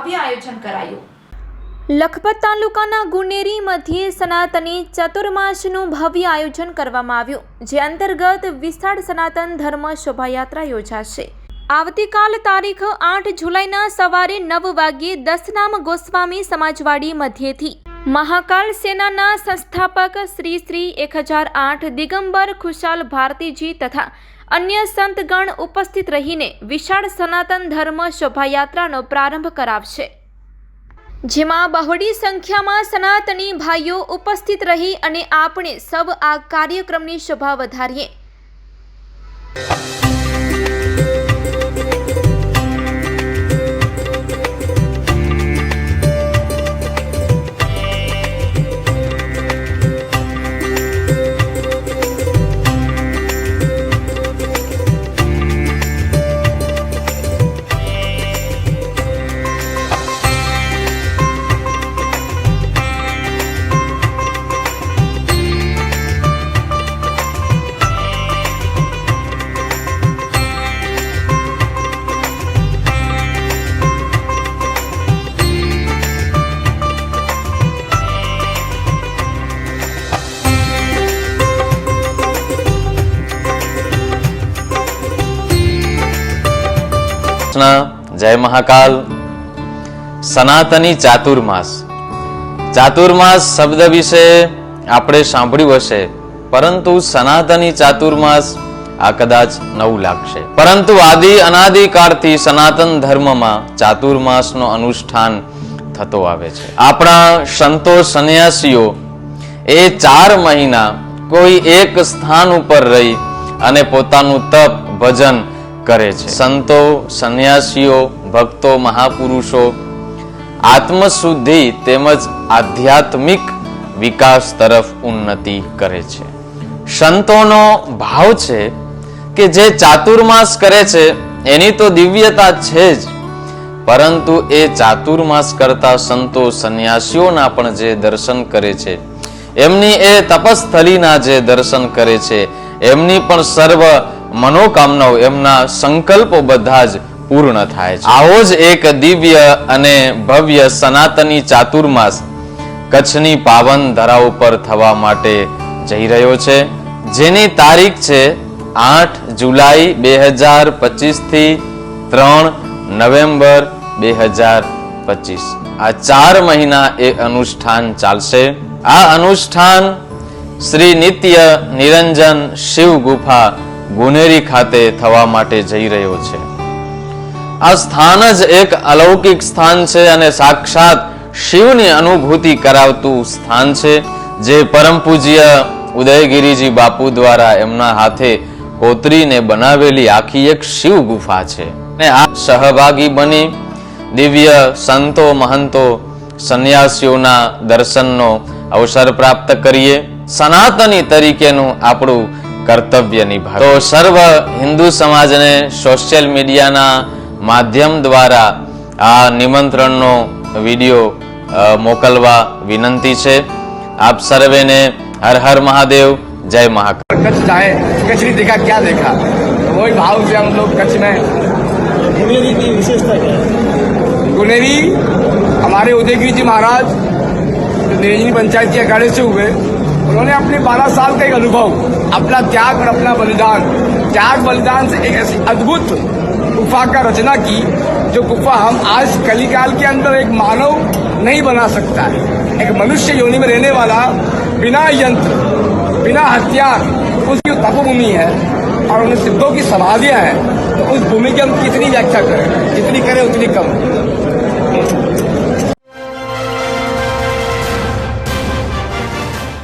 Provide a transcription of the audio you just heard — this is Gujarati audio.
ભવ્ય આયોજન કરાયું. લખપત તાલુકાના ગુનેરી સનાતની ચતુર્માસનું ભવ્ય આયોજન કરવામાં આવ્યું, જે અંતર્ગત વિશાળ સનાતન ધર્મ શોભાયાત્રા યોજાશે. આવતીકાલ તારીખ આઠ જુલાઈના સવારે નવ વાગ્યે દસનામ ગોસ્વામી સમાજવાડી મધ્યેથી મહાકાલ સેનાના સંસ્થાપક શ્રી શ્રી એક હજાર આઠ દિગંબર ખુશાલ ભારતીજી તથા અન્ય સંતગણ ઉપસ્થિત રહીને વિશાળ સનાતન ધર્મ શોભાયાત્રાનો પ્રારંભ કરાવશે. જેમાં બહોળી સંખ્યામાં સનાતની ભાઈઓ ઉપસ્થિત રહી અને આપણે સૌ આ કાર્યક્રમની શોભા વધારીએ. કૃષ્ણ જય મહાકાલ. સનાતની ચાતુર્માસ. ચાતુર્માસ શબ્દ વિશે આપણે સાંભળ્યું હશે, પરંતુ સનાતની ચાતુર્માસ આ કદાચ નવું લાગશે. પરંતુ આદિ અનાદિકાળથી સનાતન ધર્મમાં ચાતુર્માસનો અનુષ્ઠાન થતો આવે છે. આપણા સંતો સંન્યાસીઓ એ ચાર મહિના કોઈ એક સ્થાન ઉપર રહી અને પોતાનું તપ, ભજન કરે છે. સંતો, સંન્યાસીઓ, ભક્તો, મહાપુરુષો, આત્મશુદ્ધિ તેમજ આધ્યાત્મિક વિકાસ તરફ ઉન્નતિ કરે છે. સંતોનો ભાવ છે કે જે ચાતુર્માસ કરે છે, એની તો દિવ્યતા છે જ. પરંતુ એ ચાતુર્માસ કરતા સંતો, સંન્યાસીઓના પણ જે દર્શન કરે છે, એમની એ તપસ્થલીના જે દર્શન કરે છે, એમની પણ સર્વ મનોકામનાઓ એમના સંકલ્પો બધા જ પૂર્ણ થાય છે. આવો જ એક દિવ્ય અને ભવ્ય સનાતની ચાતુર્માસ કચ્છની પાવન ધરા ઉપર થવા માટે જઈ રહ્યો છે. જેની તારીખ છે આઠ જુલાઈ બે હજાર પચીસથી ત્રણ નવેમ્બર બે હજાર પચીસ. આ ચાર મહિના એ અનુષ્ઠાન ચાલશે. આ અનુષ્ઠાન શ્રી નિત્ય નિરંજન શિવ ગુફા ગુનેરી ખાતે થવા માટે જઈ રહ્યો છે. આ સ્થાન જ એક અલૌકિક સ્થાન છે અને સાક્ષાત શિવની અનુભૂતિ કરાવતું સ્થાન છે, જે પરમ પૂજ્ય ઉદયગીરીજી બાપુ દ્વારા એમના હાથે કોતરીને બનાવેલી આખી એક શિવ ગુફા છે. ને આ સહભાગી બની દિવ્ય સંતો મહંતો સંન્યાસીઓના દર્શનનો અવસર પ્રાપ્ત કરીએ. સનાતની તરીકેનું આપણું કર્તવ્ય નિભાવ તો સર્વ હિન્દુ સમાજને સોશિયલ મીડિયાના માધ્યમ દ્વારા આ નિમંત્રણનો વિડીયો અ, મોકલવા વિનંતી છે આપ સર્વેને હર હર મહાદેવ જય મહાકાલ कच्छ जाए कच्छ नहीं देखा क्या देखा तो वही भाव से हम लोग कच्छ में गुनेरी की विशेषता क्या है गुनेरी हमारे उदयगिरी जी महाराज जो निरंजनी पंचायत के अखाड़े से हुए उन्होंने अपने 12 साल का एक अनुभव, अपना त्याग और अपना बलिदान, त्याग बलिदान से एक ऐसी अद्भुत गुफा का रचना की, जो गुफा हम आज कलिकाल के अंदर एक मानव नहीं बना सकता है। एक मनुष्य योनि में रहने वाला, बिना यंत्र, बिना हथियार, उसकी तपोभूमि है और उन सिद्धों की समाधियाँ हैं। तो उस भूमि की हम कितनी व्याख्या करें? जितनी करें, उतनी कम।